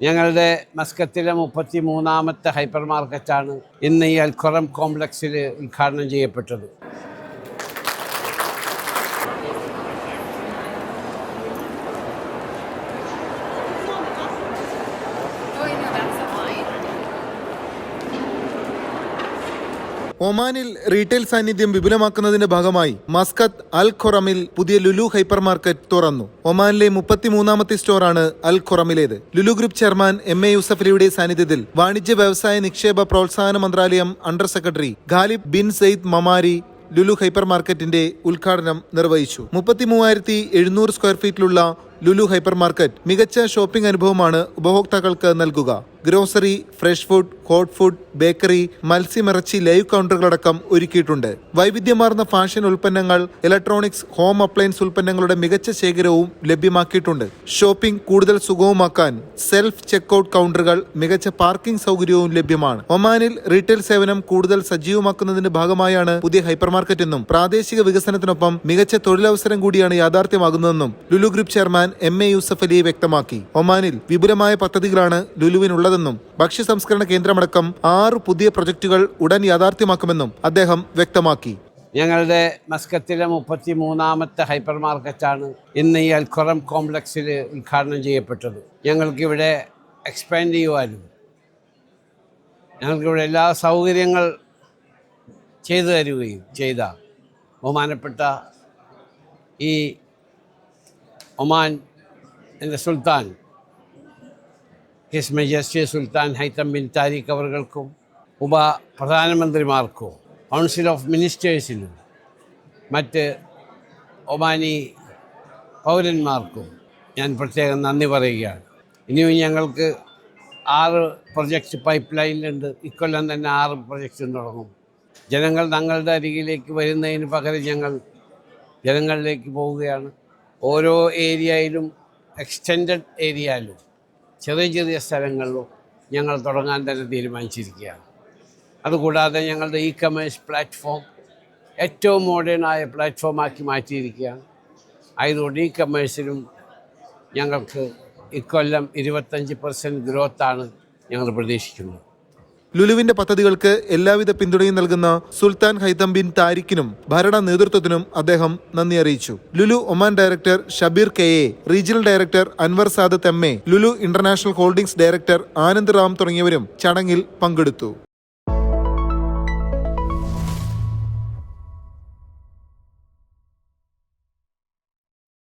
ഞങ്ങളുടെ മസ്കത്തിലെ മുപ്പത്തി മൂന്നാമത്തെ ഹൈപ്പർ മാർക്കറ്റാണ് ഇന്ന് ഈ അൽഖുറം കോംപ്ലക്സിൽ ഉദ്ഘാടനം ചെയ്യപ്പെട്ടത്. ഒമാനിൽ റീറ്റെയിൽ സാന്നിധ്യം വിപുലമാക്കുന്നതിന്റെ ഭാഗമായി മസ്കത്ത് അൽ ഖൊറമിൽ പുതിയ ലുലു ഹൈപ്പർ മാർക്കറ്റ് തുറന്നു. ഒമാനിലെ മുപ്പത്തിമൂന്നാമത്തെ സ്റ്റോറാണ് അൽ ഖൊറമിലേത്. Lulu group chairman M A യൂസഫലിയുടെ സാന്നിധ്യത്തിൽ വാണിജ്യ വ്യവസായ നിക്ഷേപ പ്രോത്സാഹന മന്ത്രാലയം under secretary Khalib bin Said Mamari Lulu hyper മാർക്കറ്റിന്റെ ഉദ്ഘാടനം നിർവഹിച്ചു. മുപ്പത്തിമൂവായിരത്തി എഴുന്നൂറ് സ്ക്വയർ ഫീറ്റിലുള്ള ലുലു ഹൈപ്പർ മാർക്കറ്റ് മികച്ച ഷോപ്പിംഗ് അനുഭവമാണ് ഉപഭോക്താക്കൾക്ക് നൽകുക. Grocery fresh food hot food bakery മത്സ്യമിറച്ചി live കൗണ്ടറുകളടക്കം ഒരുക്കിയിട്ടുണ്ട്. വൈവിധ്യമാർന്ന ഫാഷൻ ഉൽപ്പന്നങ്ങൾ ഇലക്ട്രോണിക്സ് ഹോം അപ്ലയൻസ് ഉൽപ്പന്നങ്ങളുടെ മികച്ച ശേഖരവും ലഭ്യമാക്കിയിട്ടുണ്ട്. ഷോപ്പിംഗ് കൂടുതൽ സുഗമമാക്കാൻ സെൽഫ് ചെക്ക്ഔട്ട് കൗണ്ടറുകൾ മികച്ച പാർക്കിംഗ് സൗകര്യവും ലഭ്യമാണ്. ഒമാനിൽ റീറ്റെയിൽ സേവനം കൂടുതൽ സജീവമാക്കുന്നതിന്റെ ഭാഗമായാണ് പുതിയ ഹൈപ്പർ മാർക്കറ്റ് എന്നും പ്രാദേശിക വികസനത്തിനൊപ്പം മികച്ച തൊഴിലവസരം കൂടിയാണ് യാഥാർത്ഥ്യമാകുന്നതെന്നും Lulu group chairman M A Yusuf Ali വ്യക്തമാക്കി. ഒമാനിൽ വിപുലമായ പദ്ധതികളാണ് ലുലുവിനുള്ളതെന്നും ഭക്ഷ്യ സംസ്കരണ കേന്ദ്രമടക്കം ആറ് പുതിയ പ്രൊജക്ടുകൾ ഉടൻ യാഥാർത്ഥ്യമാക്കുമെന്നും അദ്ദേഹം വ്യക്തമാക്കി. ഞങ്ങളുടെ മസ്കത്തിലെ മുപ്പത്തി മൂന്നാമത്തെ ഹൈപ്പർ മാർക്കറ്റാണ് ഇന്ന് ഈ അൽഖുറം കോംപ്ലക്സിൽ ഉദ്ഘാടനം ചെയ്യപ്പെട്ടത്. ഞങ്ങൾക്കിവിടെ എക്സ്പാൻഡ് ചെയ്യുവാനും ഞങ്ങൾക്കിവിടെ എല്ലാ സൗകര്യങ്ങൾ ചെയ്തു തരികയും ചെയ്ത ബഹുമാനപ്പെട്ട ഈ ഒമാൻ എന്റെ സുൽത്താൻ his majesty Sultan Haitham bin Tariq അവർകൾക്കും ഉപ പ്രധാനമന്ത്രിമാർക്കും കൗൺസിൽ ഓഫ് മിനിസ്റ്റേഴ്സിനും മറ്റ് ഒമാനി പൗരന്മാർക്കും ഞാൻ പ്രത്യേകം നന്ദി പറയുകയാണ്. ഇനിയും ഞങ്ങൾക്ക് ആറ് പ്രൊജക്റ്റ് പൈപ്പ് ലൈനിലുണ്ട് ഇക്കൊല്ലം തന്നെ ആറ് പ്രൊജക്റ്റ് തുടങ്ങും. ജനങ്ങൾ തങ്ങളുടെ അരികിലേക്ക് വരുന്നതിന് പകരം ഞങ്ങൾ ജനങ്ങളിലേക്ക് പോവുകയാണ്. ഓരോ ഏരിയയിലും എക്സ്റ്റെൻഡഡ് ഏരിയയിലും ചെറിയ ചെറിയ സ്ഥലങ്ങളിലും ഞങ്ങൾ തുടങ്ങാൻ തന്നെ തീരുമാനിച്ചിരിക്കുകയാണ്. അതുകൂടാതെ ഞങ്ങളുടെ ഇ കമേഴ്സ് പ്ലാറ്റ്ഫോം ഏറ്റവും മോഡേണായ പ്ലാറ്റ്ഫോമാക്കി മാറ്റിയിരിക്കുകയാണ്. ആയതുകൊണ്ട് ഇ കമേഴ്സിലും ഞങ്ങൾക്ക് ഇക്കൊല്ലം ഇരുപത്തഞ്ച് പെർസെന്റ് ഗ്രോത്താണ് ഞങ്ങൾ പ്രതീക്ഷിക്കുന്നത്. ലുലുവിന്റെ പദ്ധതികൾക്ക് എല്ലാവിധ പിന്തുണയും നൽകുന്ന സുൽത്താൻ ഹൈതം ബിൻ താരിഖിനും ഭരണ നേതൃത്വത്തിനും അദ്ദേഹം നന്ദി അറിയിച്ചു. Lulu Oman director Shabeer K A regional director Anwar Sadath M A Lulu international holdings director Anand Ram തുടങ്ങിയവരും ചടങ്ങിൽ പങ്കെടുത്തു.